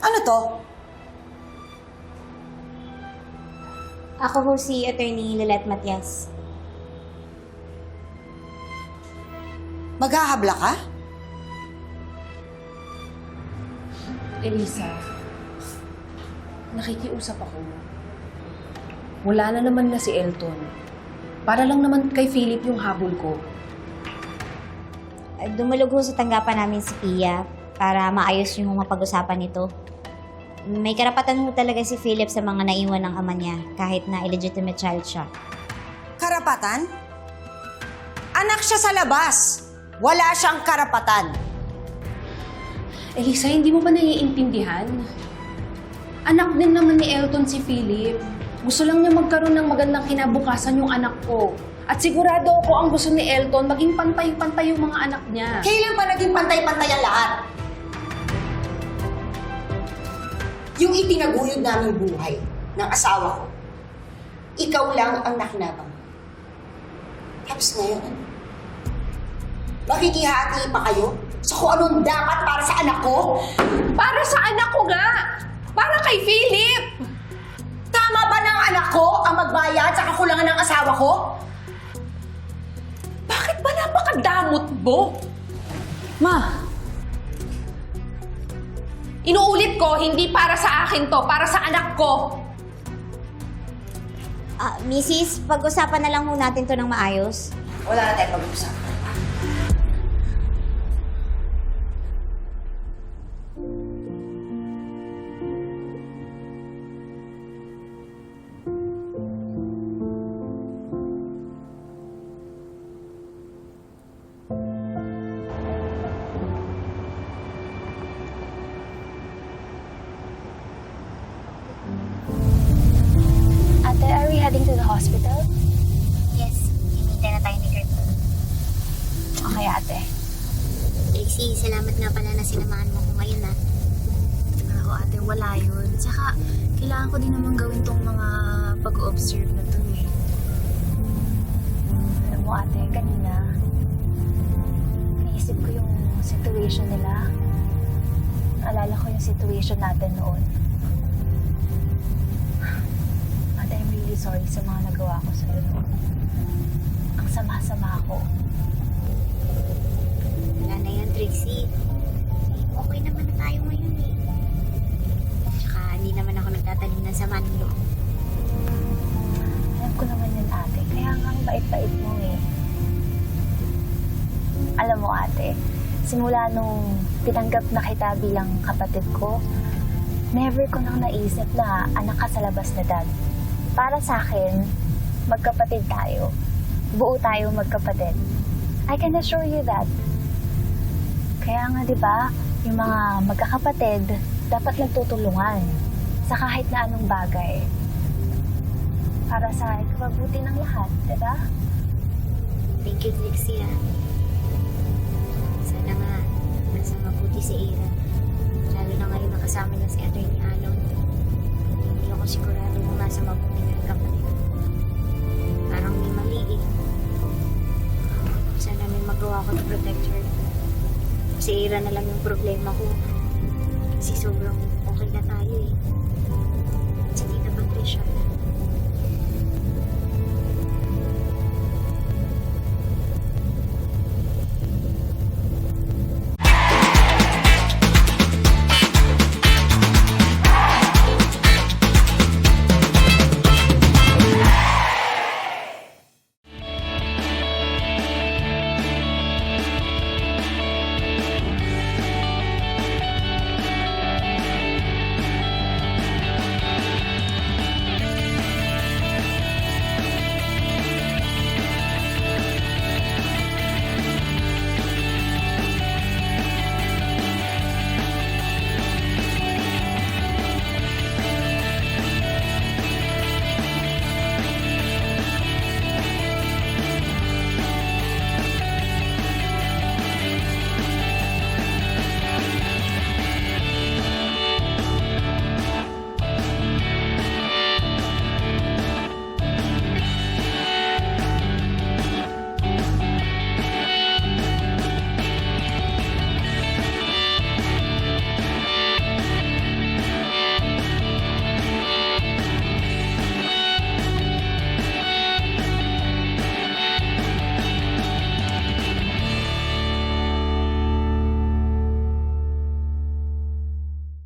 Ano to? Ako ho si Attorney Lilet Matias. Maghahabla ka? Elisa, nakikiusap ako. Wala na naman na si Elton. Para lang naman kay Philip yung habol ko. Dumulog ho sa tanggapan namin si Pia para maayos yung mapag-usapan nito. May karapatan ho talaga si Philip sa mga naiwan ng ama niya kahit na illegitimate child siya. Karapatan? Anak siya sa labas. Wala siyang karapatan. Elisa, hindi mo ba naiintindihan? Anak din naman ni Elton si Philip. Gusto lang niya magkaroon ng magandang kinabukasan yung anak ko. At sigurado ako ang gusto ni Elton maging pantay-pantay yung mga anak niya. Kailan pa naging pantay-pantay ang lahat? Yung itinaguyod naming buhay ng asawa ko, ikaw lang ang nakinabang. Tapos ngayon? Makikihati pa kayo sa kung anong dapat para sa anak ko? Para sa anak ko nga! Para kay Philip! Tama ba ng anak ko ang magbayad sa kakulangan ng asawa ko? Bakit ba napakadamot mo? Ma! Inuulit ko, hindi para sa akin to, para sa anak ko. Ah, Mrs., pag-usapan na lang ho natin to ng maayos. Wala na tayong pag-usap. Heading to the hospital? Yes, hinintay na tayo ni Kurt. Okay, ate. Trixie, salamat nga pala na sinamahan mo ko ngayon ah. Ako, ate, wala yun. Tsaka, kailangan ko din naman gawin tong mga pag-observe na to eh. Alam mo, ate, kanina, naisip ko yung situation nila. Naalala ko yung situation natin noon. Really sorry sa mga nagawa ko sa'yo noon. Ang sama-sama ko. Wala na yan, Trixie. Okay naman na tayo ngayon eh. Tsaka hindi naman ako nagtatanim ng sama ng loob. Alam ko naman yun, ate. Kaya nga ang bait-bait mo eh. Alam mo, ate, simula nung tinanggap na kita bilang kapatid ko, never ko nang naisip na anak ka sa labas na dad. Para sa akin, magkapatid tayo. Buo tayo magkapatid. I can assure you that. Kaya nga, di ba, yung mga magkakapatid, dapat nagtutulungan sa kahit na anong bagay para sa ikababuti ng lahat, di ba? Thank you, Trixie ah. Sana nga, nasa mabuti si Ira. Lalo na ngayon nakasama niya si Atty. Alon. Hindi ako sigurado kung nasa mabuti may magawa ko to protect her. Si Ira na lang yung problema ko. Kasi sobrang okay na tayo eh.